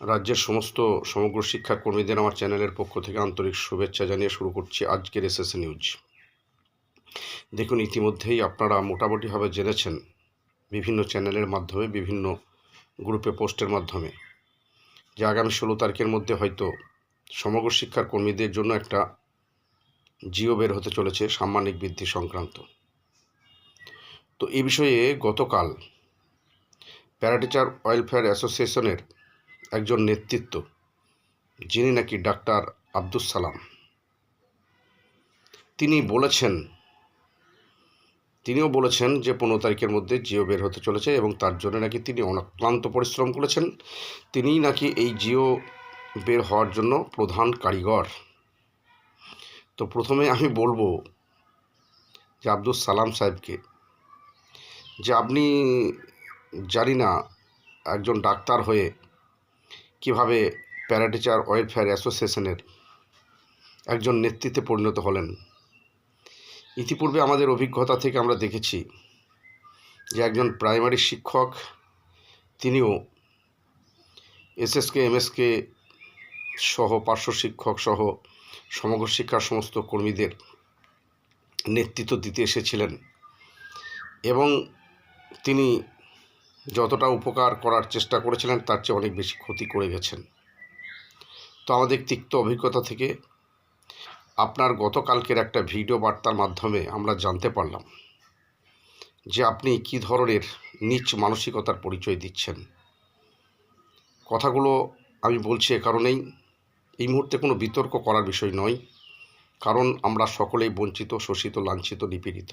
রাজ্যের সমস্ত সমগ্র শিক্ষা কর্মীদের আমার চ্যানেলের পক্ষ থেকে আন্তরিক শুভেচ্ছা জানিয়ে শুরু করছি আজকের এসএসএ নিউজ। দেখুন, ইতিমধ্যেই আপনারা মোটামুটিভাবে জেনেছেন বিভিন্ন চ্যানেলের মাধ্যমে, বিভিন্ন গ্রুপে পোস্টের মাধ্যমে যে আগামী ষোলো তারিখের মধ্যে হয়তো সমগ্র শিক্ষার কর্মীদের জন্য একটা জিও বের হতে চলেছে, সাম্মানিক বৃদ্ধি সংক্রান্ত। তো এ বিষয়ে গতকাল প্যারাটিচার ওয়েলফেয়ার অ্যাসোসিয়েশনের একজন নেতৃত্ব, যিনি নাকি ডাক্তার আব্দুস সালাম। তিনি বলেছেন, তিনিও বলেছেন যে পনেরো তারিখের মধ্যে জিও বের হতে চলেছে এবং তার জন্য নাকি তিনি অনক্লান্ত পরিশ্রম করেছেন। তিনিই নাকি এই জিও বের হওয়ার জন্য প্রধান কারিগর। তো প্রথমে আমি বলব যে আব্দুস সালাম সাহেবকে যে আপনি জানি না, একজন ডাক্তার হয়ে কীভাবে প্যারাটিচার ওয়েলফেয়ার অ্যাসোসিয়েশনের একজন নেতৃত্বে পরিণত হলেন। ইতিপূর্বে আমাদের অভিজ্ঞতা থেকে আমরা দেখেছি যে একজন প্রাইমারি শিক্ষক, তিনিও এসএসকে, এমএসকে সহ পার্শ্ব শিক্ষক সহ সমগ্র শিক্ষার সমস্ত কর্মীদের নেতৃত্ব দিতে এসেছিলেন এবং তিনি যতটা উপকার করার চেষ্টা করেছিলেন, তার চেয়ে অনেক বেশি ক্ষতি করে গেছেন। তো আমাদের তিক্ত অভিজ্ঞতা থেকে আপনার গতকালকের একটা ভিডিও বার্তার মাধ্যমে আমরা জানতে পারলাম যে আপনি কী ধরনের নিচ মানসিকতার পরিচয় দিচ্ছেন। কথাগুলো আমি বলছি এ কারণেই, এই মুহূর্তে কোনো বিতর্ক করার বিষয় নয়, কারণ আমরা সকলেই বঞ্চিত, শোষিত, লাঞ্ছিত, নিপীড়িত।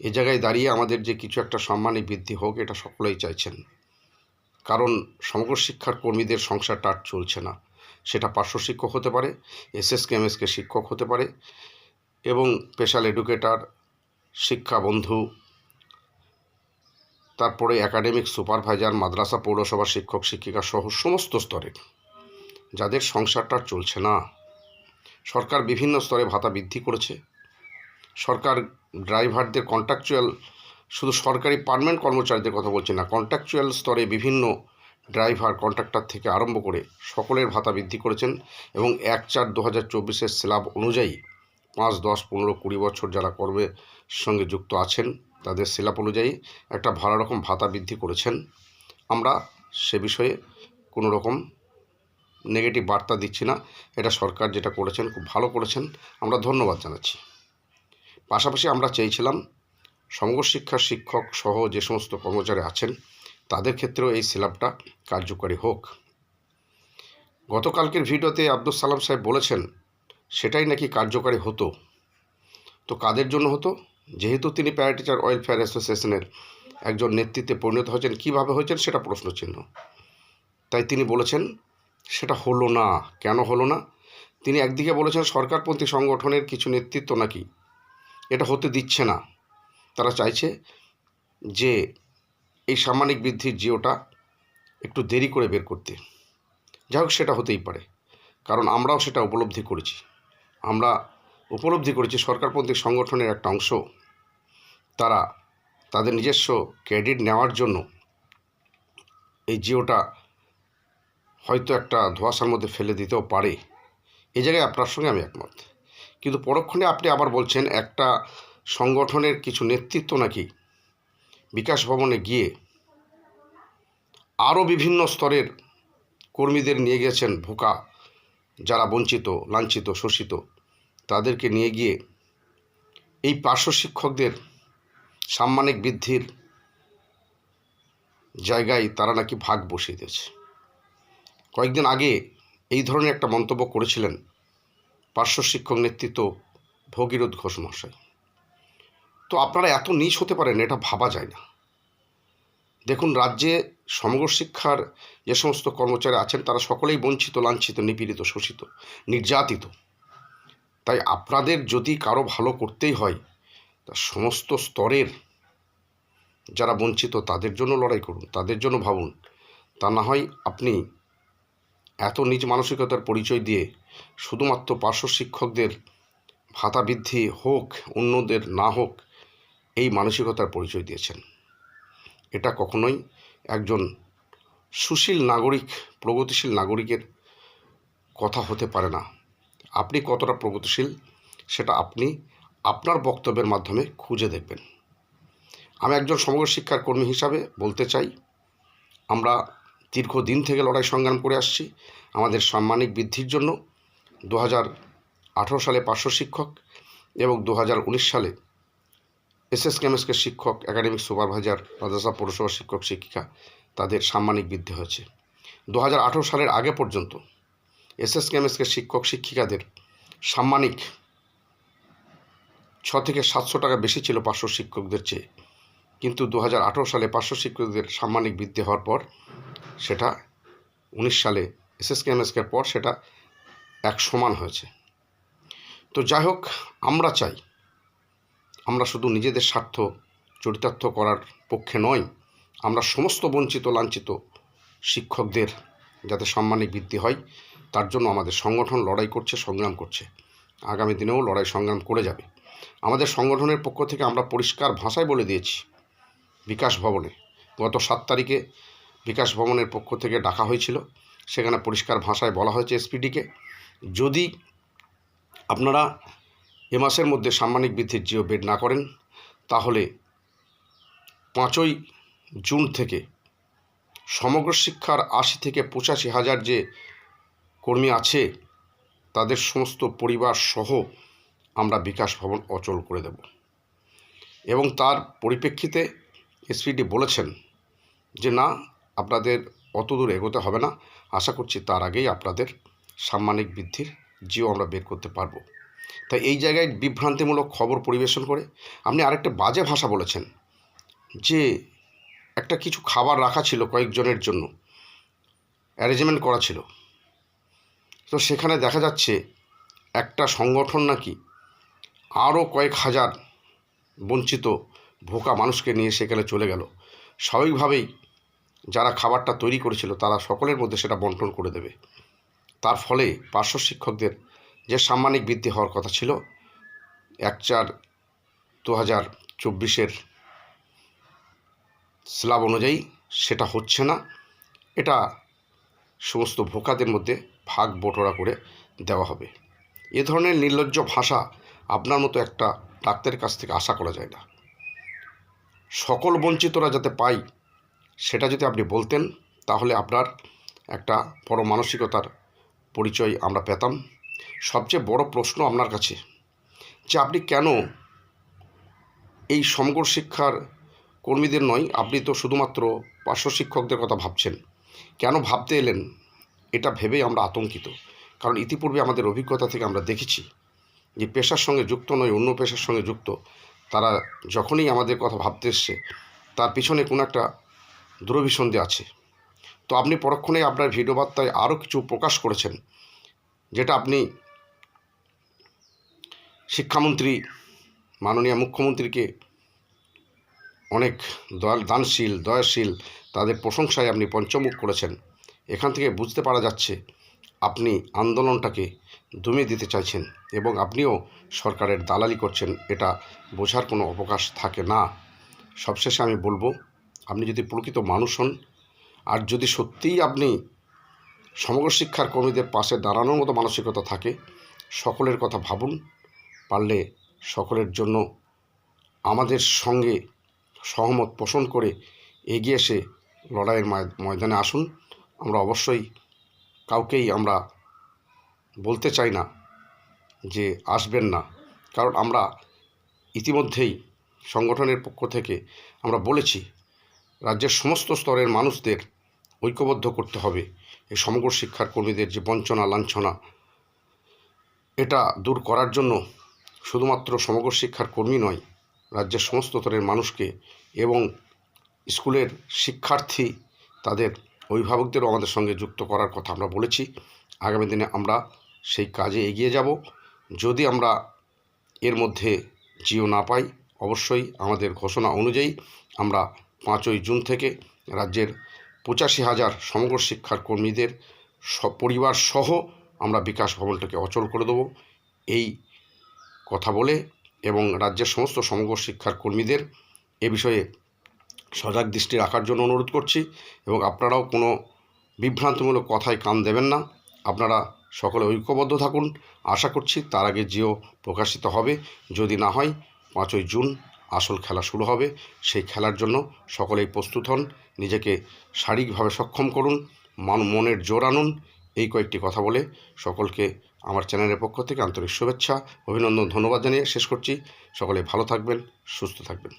এ জায়গায় দাঁড়িয়ে আমাদের যে কিছু একটা সম্মানে বৃদ্ধি হোক, এটা সকলেই চাইছেন। কারণ সমগ্র শিক্ষার কর্মীদের সংসারটা আর চলছে না। সেটা পার্শ্ব শিক্ষক হতে পারে এসএসকে এমএসকে শিক্ষক হতে পারে এবং স্পেশাল এডুকেটার শিক্ষা বন্ধু, তারপরে একাডেমিক সুপারভাইজার মাদ্রাসা পৌরসভার শিক্ষক, শিক্ষিকা সহ সমস্ত স্তরে যাদের সংসারটা চলছে না। সরকার বিভিন্ন স্তরে ভাতা বৃদ্ধি করেছে। সরকার ড্রাইভারদের কন্ট্রাকচুয়াল শুধু সরকারি পার্মানেন্ট কর্মচারীদের কথা বলছি না কন্ট্রাকচুয়াল স্তরে বিভিন্ন ড্রাইভার কন্ট্রাক্টর থেকে আরম্ভ করে সকলের ভাতা বৃদ্ধি করেছেন এবং এক চার দু হাজার চব্বিশের স্ল্যাব অনুযায়ী পাঁচ, দশ, পনেরো, কুড়ি বছর যারা কর্মের সঙ্গে যুক্ত আছেন, তাদের স্ল্যাব অনুযায়ী একটা ভালো রকম ভাতা বৃদ্ধি করেছেন। আমরা সে বিষয়ে কোনো রকম নেগেটিভ বার্তা দিচ্ছি না। এটা সরকার যেটা করেছেন, খুব ভালো করেছেন। আমরা ধন্যবাদ জানাচ্ছি। পাশাপাশি আমরা চেয়েছিলাম শিক্ষার শিক্ষক সহ যে সমস্ত কর্মচারী আছেন, তাদের ক্ষেত্রেও এই স্ল্যাবটা কার্যকরী হোক। গতকালকের ভিডিওতে আব্দুল সালাম সাহেব বলেছেন, সেটাই নাকি কার্যকারী হতো। তো কাদের জন্য হতো? যেহেতু তিনি প্যারাটিচার ওয়েলফেয়ার অ্যাসোসিয়েশনের একজন নেতৃত্বে পরিণত হয়েছেন, কীভাবে হয়েছেন সেটা প্রশ্নচিহ্ন। তাই তিনি বলেছেন, সেটা হলো না। কেন হলো না? তিনি একদিকে বলেছেন সরকারপন্থী সংগঠনের কিছু নেতৃত্ব নাকি এটা হতে দিচ্ছে না। তারা চাইছে যে এই সাম্মানিক বৃদ্ধির জিওটা একটু দেরি করে বের করতে। যাই হোক, সেটা হতেই পারে। কারণ আমরাও সেটা উপলব্ধি করেছি। আমরা উপলব্ধি করেছি সরকারপন্থী সংগঠনের একটা অংশ। তারা তাদের নিজস্ব ক্রেডিট নেওয়ার জন্য এই জিওটা হয়তো একটা ধোঁয়াশার মধ্যে ফেলে দিতেও পারে। এই জায়গায় আপনার সঙ্গে আমি একমত। কিন্তু পরক্ষণে আপনি আবার বলছেন একটা সংগঠনের কিছু নেতৃত্ব নাকি বিকাশ ভবনে গিয়ে আরও বিভিন্ন স্তরের কর্মীদের নিয়ে গেছেন ভোকা, যারা বঞ্চিত, লাঞ্ছিত, শোষিত, তাদেরকে নিয়ে গিয়ে এই পার্শ্ব শিক্ষকদের সাম্মানিক বৃদ্ধির জায়গায় তারা নাকি ভাগ বসিয়ে দিয়েছে। কয়েকদিন আগে এই ধরনের একটা মন্তব্য করেছিলেন পার্শ্ব শিক্ষক নেতৃত্ব ভগীরথ ঘোষ মহাশয়। তো আপনারা এত নিচ হতে পারেন, এটা ভাবা যায় না। দেখুন, রাজ্যে সমগ্র শিক্ষার যে সমস্ত কর্মচারী আছেন, তারা সকলেই বঞ্চিত, লাঞ্ছিত, নিপীড়িত, শোষিত, নির্যাতিত। তাই আপনাদের যদি কারও ভালো করতেই হয়, তা সমস্ত স্তরের যারা বঞ্চিত, তাদের জন্য লড়াই করুন, তাদের জন্য ভাবুন। তা না হয় আপনি এত নিজ মানসিকতার পরিচয় দিয়ে শুধুমাত্র পার্শ্ব শিক্ষকদের ভাতা বৃদ্ধি হোক, অন্যদের না হোক, এই মানসিকতার পরিচয় দিয়েছেন। এটা কখনোই একজন সুশীল নাগরিক, প্রগতিশীল নাগরিকের কথা হতে পারে না। আপনি কতটা প্রগতিশীল, সেটা আপনি আপনার বক্তব্যের মাধ্যমে খুঁজে দেখবেন। আমি একজন সমগ্র শিক্ষার কর্মী হিসাবে বলতে চাই, আমরা দীর্ঘদিন থেকে লড়াই সংগ্রাম করে আসছি। আমাদের সাম্মানিক বৃদ্ধির জন্য দু হাজার আঠেরো সালে পাঁচশো শিক্ষক এবং দু হাজার উনিশ সালে এস এস কেমএসকে শিক্ষক, একাডেমিক সুপারভাইজার, মাদ্রাসা পৌরসভা শিক্ষক, শিক্ষিকা তাদের সাম্মানিক বৃদ্ধি হয়েছে। দু হাজার আঠেরো সালের আগে পর্যন্ত এস এস কেমএসকে শিক্ষক, শিক্ষিকাদের সাম্মানিক ছ থেকে সাতশো টাকা বেশি ছিল পাঁচশো শিক্ষকদের চেয়ে। কিন্তু দু হাজার আঠেরো সালে পাঁচশো শিক্ষকদের সাম্মানিক বৃদ্ধি হওয়ার পর সেটা উনিশ সালে এসএসকে এমএসকের পর সেটা এক সমান হয়েছে। তো যাই হোক, আমরা চাই, আমরা শুধু নিজেদের স্বার্থ চরিতার্থ করার পক্ষে নয় আমরা সমস্ত বঞ্চিত, লাঞ্ছিত শিক্ষকদের যাতে সাম্মানিক বৃদ্ধি হয়, তার জন্য আমাদের সংগঠন লড়াই করছে, সংগ্রাম করছে। আগামী দিনেও লড়াই সংগ্রাম করে যাবে। আমাদের সংগঠনের পক্ষ থেকে আমরা পরিষ্কার ভাষায় বলে দিয়েছি, বিকাশ ভবনে। গত সাত তারিখে বিকাশ ভবনের পক্ষ থেকে ডাকা হয়েছিল, সেখানে পরিষ্কার ভাষায় বলা হয়েছে এসপিডিকে। যদি আপনারা এ মাসের মধ্যে সাম্মানিক বৃদ্ধির জিও বেড না করেন, তাহলে পাঁচই জুন থেকে সমগ্র শিক্ষার আশি থেকে পঁচাশি হাজার যে কর্মী আছে, তাদের সমস্ত পরিবার সহ আমরা বিকাশ ভবন অচল করে দেব। এবং তার পরিপ্রেক্ষিতে এসপিডি বলেছেন যে, না, আপনাদের অত দূর এগোতে হবে না। আশা করছি তার আগেই আপনাদের সাম্মানিক বৃদ্ধির জিও আমরা বের করতে পারব। তাই এই জায়গায় বিভ্রান্তিমূলক খবর পরিবেশন করে আপনি আরেকটা বাজে ভাষা বলেছেন যে একটা কিছু খাবার রাখা ছিল কয়েকজনের জন্য অ্যারেঞ্জমেন্ট করা ছিল। তো সেখানে দেখা যাচ্ছে একটা সংগঠন নাকি আরও কয়েক হাজার বঞ্চিত, ভোকা মানুষকে নিয়ে সেখানে চলে গেল। স্বাভাবিকভাবেই যারা খাবারটা তৈরি করেছিল তারা সকলের মধ্যে সেটা বন্টন করে দেবে। তার ফলে পার্শ্ব শিক্ষকদের যে সাম্মানিক বৃদ্ধি হওয়ার কথা ছিল, এক চার দু হাজার চব্বিশের স্ল্যাব অনুযায়ী সেটা হচ্ছে না। এটা সমস্ত ভোকাদের মধ্যে ভাগ বটোরা করে দেওয়া হবে। এ ধরনের নির্লজ্জ ভাষা আপনার মতো একটা ডাক্তারের কাছ থেকে আশা করা যায় না। সকল বঞ্চিতরা যাতে পাই সেটা যদি আপনি বলতেন, তাহলে আপনার একটা বড় মানসিকতার পরিচয় আমরা পেতাম। সবচেয়ে বড় প্রশ্ন আপনার কাছে যে আপনি কেন এই সমগ্র শিক্ষার কর্মীদের নয়, আপনি তো শুধুমাত্র পার্শ্ব শিক্ষকদের কথা ভাবছেন। কেন ভাবতে এলেন? এটা ভেবেই আমরা আতঙ্কিত। কারণ ইতিপূর্বে আমাদের অভিজ্ঞতা থেকে আমরা দেখেছি যে পেশার সঙ্গে যুক্ত নয়, অন্য পেশার সঙ্গে যুক্ত। তারা যখনই আমাদের কথা ভাবতে এসছে, তার পিছনে কোনো একটা দুরভিসন্ধি আছে। তো আপনি পরক্ষণে আপনার ভিডিও বার্তায় আরও কিছু প্রকাশ করেছেন, যেটা আপনি শিক্ষামন্ত্রী, মাননীয় মুখ্যমন্ত্রীকে অনেক দয়াল, দানশীল, দয়াশীল, তাদের প্রশংসায় আপনি পঞ্চমুখ করেছেন। এখান থেকে বুঝতে পারা যাচ্ছে আপনি আন্দোলনটাকে দমিয়ে দিতে চাইছেন এবং আপনিও সরকারের দালালি করছেন, এটা বোঝার কোনো অবকাশ থাকে না। সবশেষে আমি বলব, আপনি যদি প্রকৃত মানুষ হন আর যদি সত্যিই আপনি সমগ্র শিক্ষার কর্মীদের পাশে দাঁড়ানোর মতো মানসিকতা থাকে, সকলের কথা ভাবুন, পারলে সকলের জন্য আমাদের সঙ্গে সহমত পোষণ করে এগিয়ে এসে লড়াইয়ের ময়- ময়দানে আসুন। আমরা অবশ্যই কাউকেই আমরা বলতে চাই না যে আসবেন না। কারণ আমরা ইতিমধ্যেই সংগঠনের পক্ষ থেকে আমরা বলেছি, রাজ্যের সমস্ত স্তরের মানুষদের ঐক্যবদ্ধ করতে হবে। এই সমগ্র শিক্ষার কর্মীদের যে বঞ্চনা, লাঞ্ছনা, এটা দূর করার জন্য শুধুমাত্র সমগ্র শিক্ষার কর্মী নয়, রাজ্যের সমস্ত স্তরের মানুষকে এবং স্কুলের শিক্ষার্থী তাদের অভিভাবকদেরও আমাদের সঙ্গে যুক্ত করার কথা আমরা বলেছি। আগামী দিনে আমরা সেই কাজে এগিয়ে যাব। যদি আমরা এর মধ্যে জিও না পাই, অবশ্যই আমাদের ঘোষণা অনুযায়ী আমরা পাঁচই জুন থেকে রাজ্যের পঁচাশি হাজার সমগ্র শিক্ষার কর্মীদের পরিবার সহ আমরা বিকাশ ভবনটাকে অচল করে দেবো। এই কথা বলে এবং রাজ্যের সমস্ত সমগ্র শিক্ষার কর্মীদের এ বিষয়ে সজাগ দৃষ্টি রাখার জন্য অনুরোধ করছি এবং আপনারাও কোনো বিভ্রান্তমূলক কথায় কান দেবেন না। আপনারা সকলে ঐক্যবদ্ধ থাকুন। আশা করছি তার আগে জিও প্রকাশিত হবে। যদি না হয়, পাঁচই জুন আসল খেলা শুরু হবে। সেই খেলার জন্য সকলেই প্রস্তুত হন। নিজেকে শারীরিকভাবে সক্ষম করুন, মান মনের জোর আনুন। এই কয়েকটি কথা বলে সকলকে আমার চ্যানেলের পক্ষ থেকে আন্তরিক শুভেচ্ছা, অভিনন্দন, ধন্যবাদ জানিয়ে শেষ করছি। সকলে ভালো থাকবেন, সুস্থ থাকবেন।